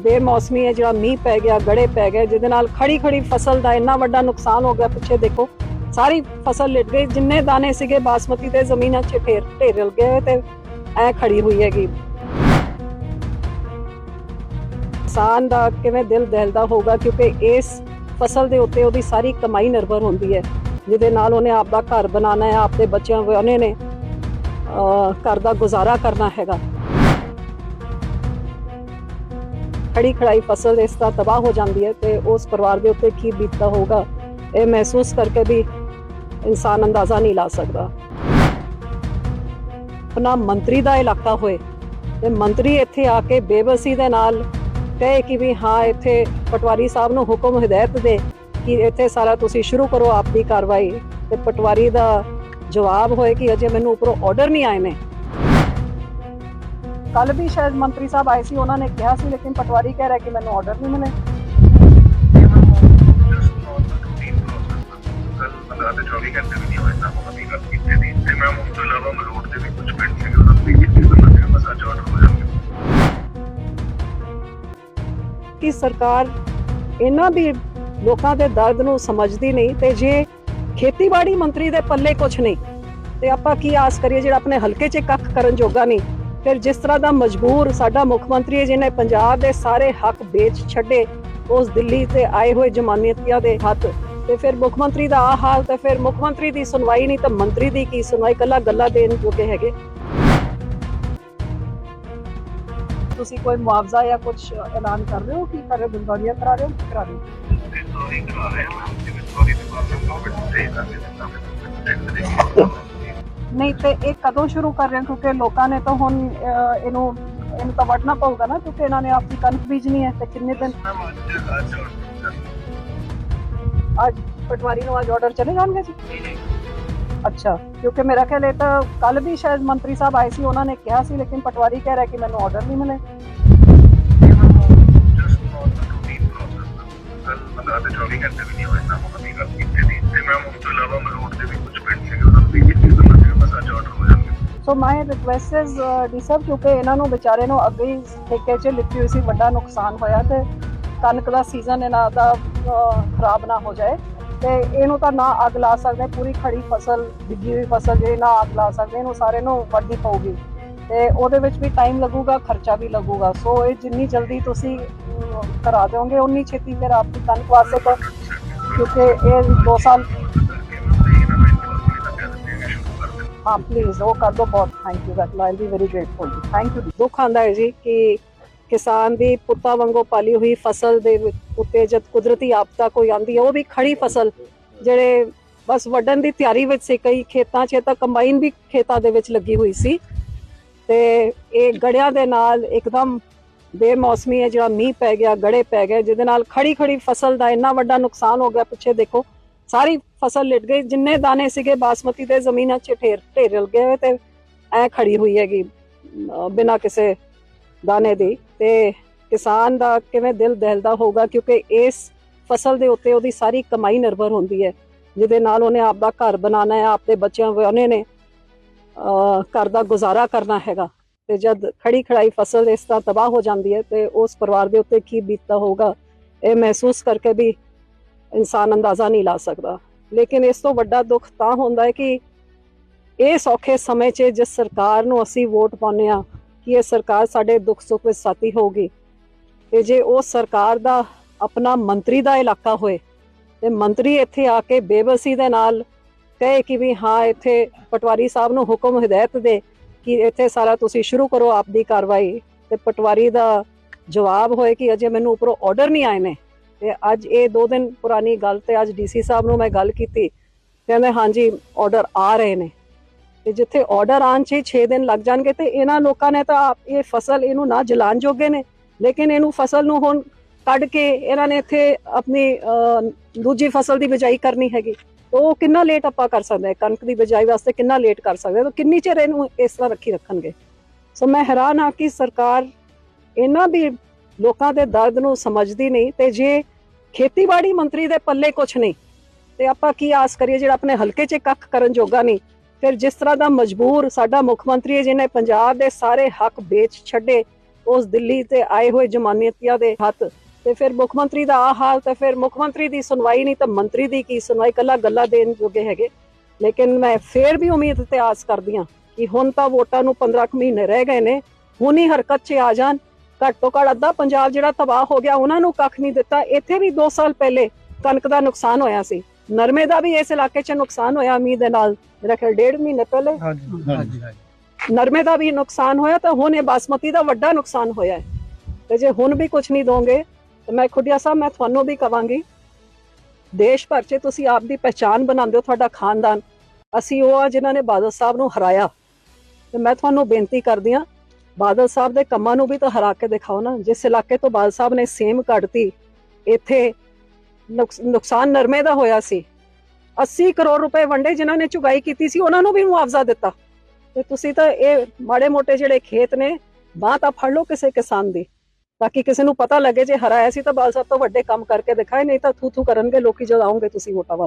ਬੇਮੌਸਮੀ ਹੈ, ਜਿਹੜਾ ਮੀਂਹ ਪੈ ਗਿਆ, ਗੜੇ ਪੈ ਗਏ, ਜਿਹਦੇ ਨਾਲ ਖੜੀ ਖੜੀ ਫਸਲ ਦਾ ਇੰਨਾ ਵੱਡਾ ਨੁਕਸਾਨ ਹੋ ਗਿਆ, ਪਿੱਛੇ ਦੇਖੋ, ਸਾਰੀ ਫਸਲ ਲਿਟ ਗਈ, ਜਿੰਨੇ ਦਾਣੇ ਸੀਗੇ, ਬਾਸਮਤੀ ਦੇ ਜ਼ਮੀਨਾਂ 'ਚ ਢੇਰ ਢੇਰ ਗਏ ਤੇ ਐ ਖੜੀ ਹੋਈ ਹੈਗੀ। ਕਿਸਾਨ ਦਾ ਕਿਵੇਂ ਦਿਲ ਦਹਿਲਦਾ ਹੋਊਗਾ, ਕਿਉਂਕਿ ਇਸ ਫਸਲ ਦੇ ਉੱਤੇ ਉਹਦੀ ਸਾਰੀ ਕਮਾਈ ਨਿਰਭਰ ਹੁੰਦੀ ਹੈ, ਜਿਹਦੇ ਨਾਲ ਉਹਨੇ ਆਪਦਾ ਘਰ ਬਣਾਉਣਾ ਹੈ, ਆਪਦੇ ਬੱਚਿਆਂ ਵਿਆਹਣੇ ਨੇ, ਅਹ ਘਰ ਦਾ ਗੁਜ਼ਾਰਾ ਕਰਨਾ ਹੈਗਾ। ਖੜੀ ਖੜਾਈ ਫਸਲ ਇਸ ਤਰ੍ਹਾਂ ਤਬਾਹ ਹੋ ਜਾਂਦੀ ਹੈ ਤੇ ਉਸ ਪਰਿਵਾਰ ਦੇ ਉੱਤੇ ਕੀ ਬੀਤਦਾ ਹੋਊਗਾ, ਇਹ ਮਹਿਸੂਸ ਕਰਕੇ ਵੀ ਇਨਸਾਨ ਅੰਦਾਜ਼ਾ ਨਹੀਂ ਲਾ ਸਕਦਾ। ਆਪਣਾ ਮੰਤਰੀ ਦਾ ਇਲਾਕਾ ਹੋਏ ਤੇ ਮੰਤਰੀ ਇੱਥੇ ਆ ਕੇ ਬੇਬਸੀ ਦੇ ਨਾਲ ਕਹੇ ਕਿ ਵੀ ਹਾਂ, ਇੱਥੇ ਪਟਵਾਰੀ ਸਾਹਿਬ ਨੂੰ ਹੁਕਮ ਹਦਾਇਤ ਦੇ ਕਿ ਇੱਥੇ ਸਾਰਾ ਤੁਸੀਂ ਸ਼ੁਰੂ ਕਰੋ ਆਪਦੀ ਕਾਰਵਾਈ ਤੇ ਪਟਵਾਰੀ ਦਾ ਜਵਾਬ ਹੋਏ ਕਿ ਅਜੇ ਮੈਨੂੰ ਉੱਪਰੋਂ ਆਰਡਰ ਨਹੀਂ ਆਏ ਨੇ। ਕੱਲ ਵੀ ਸ਼ਾਇਦ ਮੰਤਰੀ ਸਾਹਿਬ ਆਏ ਸੀ, ਉਹਨਾਂ ਨੇ ਕਿਹਾ ਸੀ, ਲੇਕਿਨ ਪਟਵਾਰੀ ਕਹਿ ਰਿਹਾ ਕਿ ਮੈਨੂੰ ਆਰਡਰ ਨਹੀਂ ਮਿਲੇ। ਕਿ ਸਰਕਾਰ ਇਹਨਾਂ ਵੀ ਲੋਕਾਂ ਦੇ ਦਰਦ ਨੂੰ ਸਮਝਦੀ ਨਹੀਂ, ਤੇ ਜੇ ਖੇਤੀਬਾੜੀ ਮੰਤਰੀ ਦੇ ਪੱਲੇ ਕੁਝ ਨਹੀਂ, ਤੇ ਆਪਾਂ ਕੀ ਆਸ ਕਰੀਏ ਜਿਹੜਾ ਆਪਣੇ ਹਲਕੇ 'ਚ ਕੱਖ ਕਰਨ ਜੋਗਾ ਨਹੀਂ? ਫਿਰ ਜਿਸ ਤਰ੍ਹਾਂ ਦਾ ਮਜਬੂਰ ਸਾਡਾ ਮੁੱਖ ਮੰਤਰੀ ਜਿਹਨੇ ਪੰਜਾਬ ਦੇ ਸਾਰੇ ਹੱਕ ਵੇਚ ਛੱਡੇ, ਉਸ ਦਿੱਲੀ ਤੇ ਆਏ ਹੋਏ ਜਮਾਨਤੀਆਂ ਦੇ ਹੱਥ। ਤੇ ਫਿਰ ਮੁੱਖ ਮੰਤਰੀ ਦਾ ਆ ਹਾਲ, ਤੇ ਫਿਰ ਮੁੱਖ ਮੰਤਰੀ ਦੀ ਸੁਣਵਾਈ ਨਹੀਂ, ਤਾਂ ਮੰਤਰੀ ਦੀ ਕੀ ਸੁਣਵਾਈ? ਕੱਲਾ ਗੱਲਾਂ ਦੇਣ ਜੋਗੇ ਹੈਗੇ। ਤੁਸੀਂ ਕੋਈ ਮੁਆਵਜ਼ਾ ਜਾਂ ਕੁਝ ਐਲਾਨ ਕਰ ਰਹੇ ਹੋ ਕੀ ਕਰ ਰਹੇ ਹੋ ਕਰਾ ਰਹੇ ਹੋ ਕਰਾ ਰਹੇ ਹੋ? ਸੌਰੀ ਕਰਾ ਰਹੇ ਹਾਂ, ਜਿਵੇਂ ਸੌਰੀ ਦੀ ਪ੍ਰੋਬਲਮ ਗਵਰਨਮੈਂਟ ਦੇ ਦਾਂਗੇ ਤਾਂ ਮੈਂ ਨਹੀਂ ਤੇ ਇਹ ਕਦੋਂ ਸ਼ੁਰੂ ਕਰ ਰਹੇ ਕਿਉਂਕਿ ਲੋਕਾਂ ਨੇ ਤਾਂ ਹੁਣ ਇਹਨੂੰ ਇਹਨੂੰ ਤਾਂ ਵੜਨਾ ਪਊਗਾ ਨਾ, ਕਿਉਂਕਿ ਇਹਨਾਂ ਨੇ ਆਪਣੀ ਕਣਕ ਬੀਜਣੀ ਹੈ ਤੇ ਕਿੰਨੇ ਦਿਨ ਅੱਜ ਪਟਵਾਰੀ ਨੂੰ ਅੱਜ ਆਰਡਰ ਚਲੇ ਜਾਣਗੇ ਜੀ? ਅੱਛਾ, ਕਿਉਂਕਿ ਮੇਰਾ ਖਿਆਲ ਇਹ ਤਾਂ ਕੱਲ ਵੀ ਸ਼ਾਇਦ ਮੰਤਰੀ ਸਾਹਿਬ ਆਏ ਸੀ, ਉਹਨਾਂ ਨੇ ਕਿਹਾ ਸੀ, ਲੇਕਿਨ ਪਟਵਾਰੀ ਕਹਿ ਰਿਹਾ ਕਿ ਮੈਨੂੰ ਆਰਡਰ ਨਹੀਂ ਮਿਲੇ। ਜਸਟ 24 ਘੰਟੇ ਵੀ ਨਹੀਂ ਹੋਏ ਤਾਂ ਹੁਣ ਗੱਲ ਕੀਤੀ ਦੀ ਤੇ ਮੈਂ ਉਸ ਤੋਂ ਇਲਾਵਾ ਮਲੋਟ ਦੇ ਵੀ ਕੁਝ ਪਿੰਡ ਸੀਗੇ ਸੋ ਮਾਈ ਰਿਕੁਐਸਟ ਇਜ਼ ਡੀ ਸਰ ਕਿਉਂਕਿ ਇਹਨਾਂ ਨੂੰ ਵਿਚਾਰੇ ਨੂੰ ਅੱਗੇ ਹੀ ਠੇਕੇ 'ਚ ਲਿੱਤੀ ਹੋਈ ਸੀ, ਵੱਡਾ ਨੁਕਸਾਨ ਹੋਇਆ ਤੇ ਕਣਕ ਦਾ ਸੀਜ਼ਨ ਇਹਨਾਂ ਦਾ ਖਰਾਬ ਨਾ ਹੋ ਜਾਏ ਤੇ ਇਹਨੂੰ ਤਾਂ ਨਾ ਅੱਗ ਲਾ ਸਕਦੇ, ਪੂਰੀ ਖੜੀ ਫਸਲ, ਡਿੱਗੀ ਹੋਈ ਫਸਲ ਜਿਹੜੀ ਨਾ ਅੱਗ ਲਾ ਸਕਦੇ, ਇਹਨੂੰ ਸਾਰੇ ਨੂੰ ਵੱਢਣੀ ਪਊਗੀ ਤੇ ਉਹਦੇ ਵਿੱਚ ਵੀ ਟਾਈਮ ਲੱਗੂਗਾ, ਖਰਚਾ ਵੀ ਲੱਗੂਗਾ। ਸੋ ਇਹ ਜਿੰਨੀ ਜਲਦੀ ਤੁਸੀਂ ਕਰਾ ਦਿਓਗੇ, ਉਨੀ ਛੇਤੀ ਫਿਰ ਆਪਦੀ ਕਣਕ ਵਾਸਤੇ ਤਾਂ ਕਿਉਂਕਿ ਇਹ 2 ਸਾਲ ਹਾਂ ਪਲੀਜ਼ ਉਹ ਕਰ ਦੋ ਬਹੁਤ। Thank you that I be very grateful thank you ਦੁੱਖ ਆਂਦਾ ਹੈ ਜੀ ਕਿ ਕਿਸਾਨ ਦੀ ਪੁੱਤਾਂ ਵਾਂਗੂ ਪਾਲੀ ਹੋਈ ਫਸਲ ਦੇ ਉੱਤੇ ਜਦ ਕੁਦਰਤੀ ਆਪਦਾ ਕੋਈ ਆਂਦੀ ਹੈ, ਉਹ ਵੀ ਖੜੀ ਫਸਲ, ਜਿਹੜੇ ਬਸ ਵੱਢਣ ਦੀ ਤਿਆਰੀ ਵਿੱਚ ਸੀ, ਕਈ ਖੇਤਾਂ 'ਚ ਤਾਂ ਕੰਬਾਈਨ ਵੀ ਖੇਤਾਂ ਦੇ ਵਿੱਚ ਲੱਗੀ ਹੋਈ ਸੀ। ਤੇ ਇਹ ਗੜਿਆਂ ਦੇ ਨਾਲ ਇੱਕਦਮ ਬੇਮੌਸਮੀ ਹੈ, ਜਿਹੜਾ ਮੀਂਹ ਪੈ ਗਿਆ, ਗੜੇ ਪੈ ਗਏ, ਜਿਹਦੇ ਨਾਲ ਖੜੀ ਖੜੀ ਫਸਲ ਦਾ ਇੰਨਾ ਵੱਡਾ ਨੁਕਸਾਨ ਹੋ ਗਿਆ, ਪਿੱਛੇ ਦੇਖੋ। ਸਾਰੀ ਫਸਲ ਲਿਟ ਗਈ, ਜਿੰਨੇ ਦਾਣੇ ਸੀਗੇ ਬਾਸਮਤੀ ਦੇ ਜ਼ਮੀਨਾਂ 'ਚ ਢੇਰ ਢੇਰ ਗਏ ਤੇ ਐ ਖੜੀ ਹੋਈ ਹੈਗੀ, ਅਹ ਕਿਸੇ ਦਾਣੇ ਦੀ। ਤੇ ਕਿਸਾਨ ਦਾ ਕਿਵੇਂ ਦਿਲ ਦਹਿਲਦਾ ਹੋਊਗਾ ਕਿਉਂਕਿ ਇਸ ਫਸਲ ਦੇ ਉੱਤੇ ਉਹਦੀ ਸਾਰੀ ਕਮਾਈ ਨਿਰਭਰ ਹੁੰਦੀ ਹੈ। ਜਿਹਦੇ ਨਾਲ ਉਹਨੇ ਆਪਦਾ ਘਰ ਬਣਾਉਣਾ ਹੈ, ਆਪਦੇ ਬੱਚਿਆਂ ਵਿਆਹਣੇ ਨੇ, ਅਹ, ਘਰ ਦਾ ਗੁਜ਼ਾਰਾ ਕਰਨਾ ਹੈਗਾ। ਤੇ ਜਦ ਖੜੀ ਖੜਾਈ ਫਸਲ ਇਸ ਤਰ੍ਹਾਂ ਤਬਾਹ ਹੋ ਜਾਂਦੀ ਹੈ ਤੇ ਉਸ ਪਰਿਵਾਰ ਦੇ ਉੱਤੇ ਕੀ ਬੀਤਦਾ ਹੋਊਗਾ, ਇਹ ਮਹਿਸੂਸ ਕਰਕੇ ਵੀ ਇਨਸਾਨ ਅੰਦਾਜ਼ਾ ਨਹੀਂ ਲਾ ਸਕਦਾ। ਲੇਕਿਨ ਇਸ ਤੋਂ ਵੱਡਾ ਦੁੱਖ ਤਾਂ ਹੁੰਦਾ ਹੈ ਕਿ ਇਹ ਸੌਖੇ ਸਮੇਂ 'ਚ ਜਿਸ ਸਰਕਾਰ ਨੂੰ ਅਸੀਂ ਵੋਟ ਪਾਉਂਦੇ ਆ ਕਿ ਇਹ ਸਰਕਾਰ ਸਾਡੇ ਦੁੱਖ ਸੁੱਖ ਵਿੱਚ ਸਾਥੀ ਹੋਊਗੀ। ਤੇ ਜੇ ਉਹ ਸਰਕਾਰ ਦਾ ਆਪਣਾ ਮੰਤਰੀ ਦਾ ਇਲਾਕਾ ਹੋਏ, ਤੇ ਮੰਤਰੀ ਇੱਥੇ ਆ ਕੇ ਬੇਬਸੀ ਦੇ ਨਾਲ ਕਹੇ ਕਿ ਵੀ ਹਾਂ, ਇੱਥੇ ਪਟਵਾਰੀ ਸਾਹਿਬ ਨੂੰ ਹੁਕਮ ਹਦਾਇਤ ਦੇ ਕਿ ਇੱਥੇ ਸਾਰਾ ਤੁਸੀਂ ਸ਼ੁਰੂ ਕਰੋ ਆਪਦੀ ਕਾਰਵਾਈ। ਤੇ ਪਟਵਾਰੀ ਦਾ ਜਵਾਬ ਹੋਏ ਕਿ ਅਜੇ ਮੈਨੂੰ ਉੱਪਰੋਂ ਆਰਡਰ ਨਹੀਂ ਆਏ ਨੇ। ਤੇ ਅੱਜ ਇਹ 2 ਦਿਨ ਪੁਰਾਣੀ ਗੱਲ ਤੇ ਅੱਜ ਡੀਸੀ ਸਾਹਿਬ ਨੂੰ ਮੈਂ ਗੱਲ ਕੀਤੀ। ਕਹਿੰਦੇ, ਹਾਂਜੀ ਆਰਡਰ ਆ ਰਹੇ ਨੇ। ਤੇ ਜਿੱਥੇ ਆਰਡਰ ਆਉਣ 'ਚ 6 ਦਿਨ ਲੱਗ ਜਾਣਗੇ ਤੇ ਇਹਨਾਂ ਲੋਕਾਂ ਨੇ ਤਾਂ ਇਹ ਫਸਲ ਇਹਨੂੰ ਨਾ ਜਲਾਣ ਜੋਗੇ ਨੇ। ਲੇਕਿਨ ਇਹਨੂੰ ਫਸਲ ਨੂੰ ਹੁਣ ਕੱਢ ਕੇ ਇਹਨਾਂ ਨੇ ਇੱਥੇ ਆਪਣੀ ਦੂਜੀ ਫਸਲ ਦੀ ਬਿਜਾਈ ਕਰਨੀ ਹੈਗੀ। ਤਾਂ ਉਹ ਕਿੰਨਾ ਲੇਟ ਆਪਾਂ ਕਰ ਸਕਦੇ ਹਾਂ? ਕਣਕ ਦੀ ਬਿਜਾਈ ਵਾਸਤੇ ਕਿੰਨਾ ਲੇਟ ਕਰ ਸਕਦੇ ਹਾਂ? ਤਾਂ ਕਿੰਨੀ ਚਿਰ ਇਹਨੂੰ ਇਸ ਤਰ੍ਹਾਂ ਰੱਖੀ ਰੱਖਣਗੇ? ਸੋ ਮੈਂ ਹੈਰਾਨ ਹਾਂ ਕਿ ਸਰਕਾਰ ਇਹਨਾਂ ਦੀ ਲੋਕਾਂ ਦੇ ਦਰਦ ਨੂੰ ਸਮਝਦੀ ਨਹੀਂ ਤੇ ਜੇ ਖੇਤੀਬਾੜੀ ਮੰਤਰੀ ਦੇ ਪੱਲੇ ਕੁਝ ਨਹੀਂ। ਤੇ ਆਪਾਂ ਕੀ ਆਸ ਕਰੀਏ, ਜਿਹੜਾ ਆਪਣੇ ਹਲਕੇ 'ਚ ਕੱਖ ਕਰਨ ਜੋਗਾ ਨਹੀਂ, ਫਿਰ ਜਿਸ ਤਰ੍ਹਾਂ ਦਾ ਮਜਬੂਰ ਸਾਡਾ ਮੁੱਖ ਮੰਤਰੀ ਹੈ, ਜਿਹਨੇ ਪੰਜਾਬ ਦੇ ਸਾਰੇ ਹੱਕ ਵੇਚ ਛੱਡੇ, ਉਸ ਦਿੱਲੀ ਤੇ ਆਏ ਹੋਏ ਜਮਾਨਤੀਆਂ ਦੇ ਹੱਥ, ਤੇ ਫਿਰ ਮੁੱਖ ਮੰਤਰੀ ਦਾ ਆ ਹਾਲ, ਤੇ ਫਿਰ ਮੁੱਖ ਮੰਤਰੀ ਦੀ ਸੁਣਵਾਈ ਨਹੀਂ, ਤਾਂ ਮੰਤਰੀ ਦੀ ਕੀ ਸੁਣਵਾਈ ਕੱਲਾ ਗੱਲਾਂ ਦੇਣ ਜੋਗੇ ਹੈਗੇ। ਲੇਕਿਨ ਮੈਂ ਫੇਰ ਵੀ ਉਮੀਦ ਤੇ ਆਸ ਕਰਦੀ ਹਾਂ ਕਿ ਹੁਣ ਤਾਂ ਵੋਟਾਂ ਨੂੰ 15 ਕੁ ਮਹੀਨੇ ਰਹਿ ਗਏ ਨੇ, ਹੁਣ ਹੀ ਹਰਕਤ 'ਚ ਆ ਜਾਣ ਘੱਟ ਤੋਂ ਘੱਟ ਅੱਧਾ ਪੰਜਾਬ ਜਿਹੜਾ ਤਬਾਹ ਹੋ ਗਿਆ ਉਹਨਾਂ ਨੂੰ ਕੱਖ ਨਹੀਂ ਦਿੱਤਾ। ਇੱਥੇ ਵੀ 2 ਸਾਲ ਪਹਿਲੇ ਕਣਕ ਦਾ ਨੁਕਸਾਨ ਹੋਇਆ ਸੀ। ਨਰਮੇ ਦਾ ਵੀ ਇਸ ਇਲਾਕੇ 'ਚ ਨੁਕਸਾਨ ਹੋਇਆ ਮੀਂਹ ਦੇ ਨਾਲ। ਮੇਰਾ ਖਿਆਲ ਡੇਢ ਮਹੀਨੇ ਪਹਿਲੇ। ਹਾਂਜੀ ਹਾਂਜੀ ਨਰਮੇ ਦਾ ਵੀ ਨੁਕਸਾਨ ਹੋਇਆ ਤਾਂ ਹੁਣ ਇਹ ਬਾਸਮਤੀ ਦਾ ਵੱਡਾ ਨੁਕਸਾਨ ਹੋਇਆ ਹੈ। ਤੇ ਜੇ ਹੁਣ ਵੀ ਕੁਝ ਨਹੀਂ ਦੋਗੇ ਤਾਂ ਮੈਂ ਖੁੱਡੀਆ ਸਾਹਿਬ ਮੈਂ ਤੁਹਾਨੂੰ ਵੀ ਕਵਾਂਗੀ ਦੇਸ਼ ਭਰ 'ਚ ਤੁਸੀਂ ਆਪ ਦੀ ਪਹਿਚਾਨ ਬਣਾਉਂਦੇ ਹੋ ਤੁਹਾਡਾ ਖਾਨਦਾਨ। ਅਸੀਂ ਉਹ ਆ ਜਿਨ੍ਹਾਂ ਨੇ ਬਾਦਲ ਸਾਹਿਬ ਨੂੰ ਹਰਾਇਆ। ਤੇ ਮੈਂ ਤੁਹਾਨੂੰ ਬੇਨਤੀ ਕਰਦੀ ਹਾਂ ਬਾਦਲ ਸਾਹਿਬ ਦੇ ਕੰਮਾਂ ਨੂੰ ਵੀ ਤਾਂ ਹਰਾ ਕੇ ਦਿਖਾਓ ਨਾ। ਜਿਸ ਇਲਾਕੇ ਤੋਂ ਬਾਦਲ ਸਾਹਿਬ ਨੇ ਸੇਮ ਕੱਢਤੀ, ਇੱਥੇ ਨੁਕਸਾਨ ਨਰਮੇ ਦਾ ਹੋਇਆ ਸੀ। 80 ਕਰੋੜ ਰੁਪਏ ਵੰਡੇ ਜਿਨ੍ਹਾਂ ਨੇ ਚੁਗਾਈ ਕੀਤੀ ਸੀ, ਉਹਨਾਂ ਨੂੰ ਵੀ ਮੁਆਵਜ਼ਾ ਦਿੱਤਾ। ਤੇ ਤੁਸੀਂ ਤਾਂ ਇਹ ਮਾੜੇ ਮੋਟੇ ਜਿਹੜੇ ਖੇਤ ਨੇ, ਬਾਹ ਤਾਂ ਫੜ ਲਓ ਕਿਸੇ ਕਿਸਾਨ ਦੀ। ਤਾਂ ਕਿ ਕਿਸੇ ਨੂੰ ਪਤਾ ਲੱਗੇ ਜੇ ਹਰਾਇਆ ਸੀ ਤਾਂ ਬਾਲ ਸਾਹਿਬ ਤੋਂ ਵੱਡੇ ਕੰਮ ਕਰਕੇ ਦਿਖਾਏ, ਨਹੀਂ ਤਾਂ ਥੂ ਥੂ ਕਰਨਗੇ, ਲੋਕੀ ਜਦੋਂ ਆਉਂਗੇ ਤੁਸੀਂ ਵੋਟਾਂ ਵਾਸਤੇ।